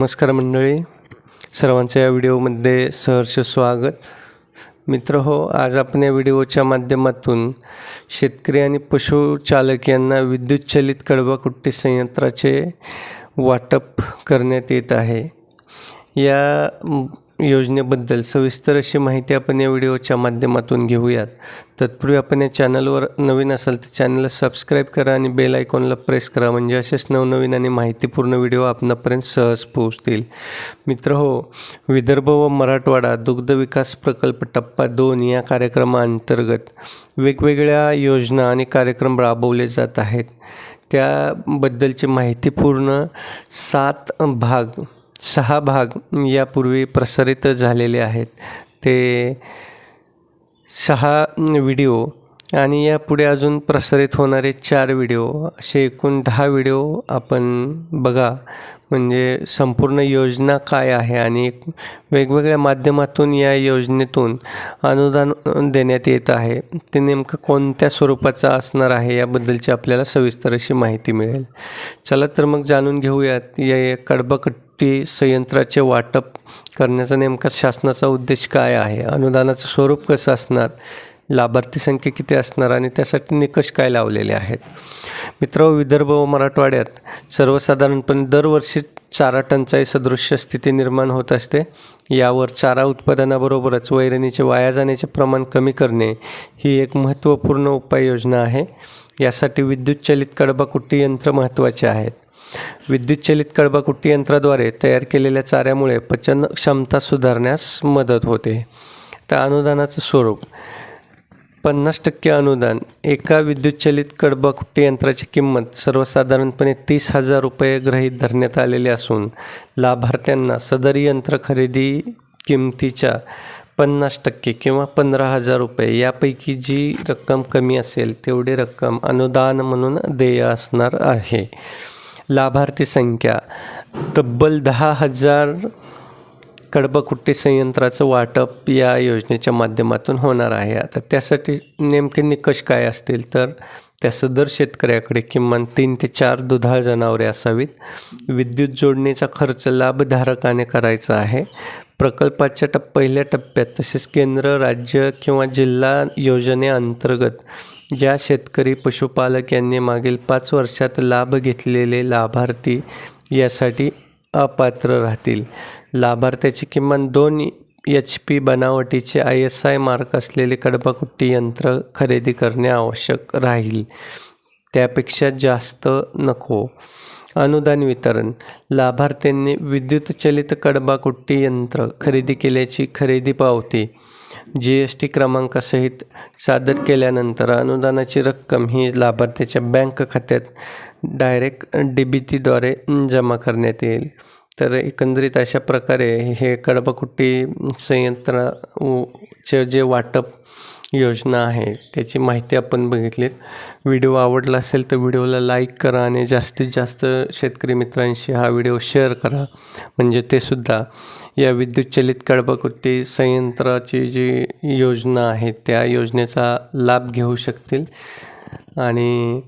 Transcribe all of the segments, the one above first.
नमस्कार मंडळी सर्वांचं या व्हिडिओमध्ये सहर्ष स्वागत. मित्र हो आज आपण या व्हिडिओच्या माध्यमातून शेतकरी आणि पशुचालक यांना विद्युतचलित चलित कुट्टी संयंत्राचे वाटप करण्यात येत आहे. या योजनेबद्दल सविस्तर अशी माहिती आपण या व्हिडिओच्या माध्यमातून घेऊयात. तत्पूर्वी आपण या चॅनलवर नवीन असाल तर चॅनलला सबस्क्राईब करा आणि बेल आयकॉनला प्रेस करा म्हणजे असेच नवनवीन आणि माहितीपूर्ण व्हिडिओ आपणापर्यंत सहज पोहोचतील. मित्र हो विदर्भ व मराठवाडा दुग्ध विकास प्रकल्प टप्पा दोन या कार्यक्रमाअंतर्गत वेगवेगळ्या योजना आणि कार्यक्रम राबवले जात आहेत. त्याबद्दलची माहितीपूर्ण सात भाग सहा भाग यापूर्वी प्रसारित झालेले आहेत. ते सहा व्हिडिओ आणि यापुढे अजून प्रसारित होणारे चार व्हिडिओ. असे एकूण दहा व्हिडिओ आपण बघा. म्हणजे संपूर्ण योजना काय आहे आणि वेगवेगळ्या माध्यमातून या योजनेतून अनुदान देण्यात येत आहे. ते नेमकं कोणत्या स्वरूपाचं असणार आहे याबद्दलची आपल्याला सविस्तर अशी माहिती मिळेल. चला तर मग जाणून घेऊयात. या कडबकट कडबाकट्टी संयंत्राचे वाटप करण्याचा नेमका शासनाचा उद्देश काय आहे? अनुदानाचं स्वरूप कसं असणार? लाभार्थी संख्या किती असणार? आणि त्यासाठी निकष काय लावलेले आहेत? मित्र विदर्भ व मराठवाड्यात सर्वसाधारणपणे दरवर्षी चारा टंचाई सदृश्य स्थिती निर्माण होत असते. यावर चारा उत्पादनाबरोबरच वैरणीचे वाया जाण्याचे प्रमाण कमी करणे ही एक महत्त्वपूर्ण उपाययोजना आहे. यासाठी विद्युतचलित कडबा कडबाकुट्टी यंत्र महत्त्वाचे आहेत. विद्युतचलित कडबाकुट्टी यंत्राद्वारे तयार केलेल्या चाऱ्यामुळे पचन क्षमता सुधारण्यास मदत होते. तर अनुदानाचं स्वरूप. पन्नास टक्के अनुदान. एका विद्युतचलित कडबकुट्टी कडबाकुट्टी यंत्राची किंमत सर्वसाधारणपणे तीस हजार रुपये गृहीत धरण्यात आलेले असून लाभार्थ्यांना सदर यंत्र खरेदी किमतीच्या पन्नास टक्के किंवा पंधरा हजार रुपये यापैकी जी रक्कम कमी असेल तेवढी रक्कम अनुदान म्हणून देय असणार आहे. लाभार्थी संख्या. तब्बल दहा हजार कडबकुट्टी संयंत्राचं वाटप या योजनेच्या माध्यमातून होणार आहे. आता त्यासाठी नेमके निकष काय असतील तर त्या सदर शेतकऱ्याकडे किमान तीन ते चार दुधाळ जनावरे असावीत. विद्युत जोडणीचा खर्च लाभधारकाने करायचा आहे. प्रकल्पाच्या टप पहिल्या टप्प्यात तसेच केंद्र राज्य किंवा जिल्हा योजनेअंतर्गत ज्या शेतकरी पशुपालक यांनी मागील पाच वर्षात लाभ घेतलेले लाभार्थी यासाठी अपात्र राहतील. लाभार्थ्याची किमान दोन एच पी बनावटीचे आय एस आय मार्क असलेले कडबाकुट्टी यंत्र खरेदी करणे आवश्यक राहील. त्यापेक्षा जास्त नको. अनुदान वितरण. लाभार्थ्यांनी विद्युतचलित कडबाकुट्टी यंत्र खरेदी केल्याची खरेदी पावती जी एस टी क्रमांकासहित सादर केल्यानंतर अनुदानाची रक्कम ही लाभार्थ्याच्या बँक खात्यात डायरेक्ट डी बी टीद्वारे जमा करण्यात येईल. तर एकंदरीत अशा प्रकारे हे कडबाकुट्टी संयंत्राचे जे वाटप योजना आहे. त्याची माहिती आपण बघितलीत. व्हिडिओ आवडला असेल तर व्हिडिओला लाईक करा आणि जास्तीत जास्त शेतकरी मित्रांशी हा व्हिडिओ शेअर करा. म्हणजे ते सुद्धा. या विद्युत चलित कडबाकुट्टी संयंत्राची जी योजना आहे त्या योजनेचा लाभ घेऊ शकतील. आणि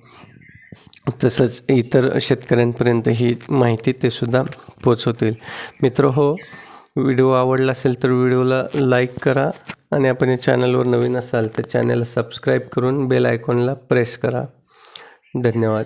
तसंच इतर शेतकऱ्यांपर्यंत ही माहिती ते सुद्धा पोचवतील. मित्र हो व्हिडिओ आवडला असेल तर व्हिडिओला लाईक करा आणि आपण या चॅनलवर नवीन असाल तर चॅनलला सबस्क्राईब करून बेल आयकॉनला प्रेस करा. धन्यवाद.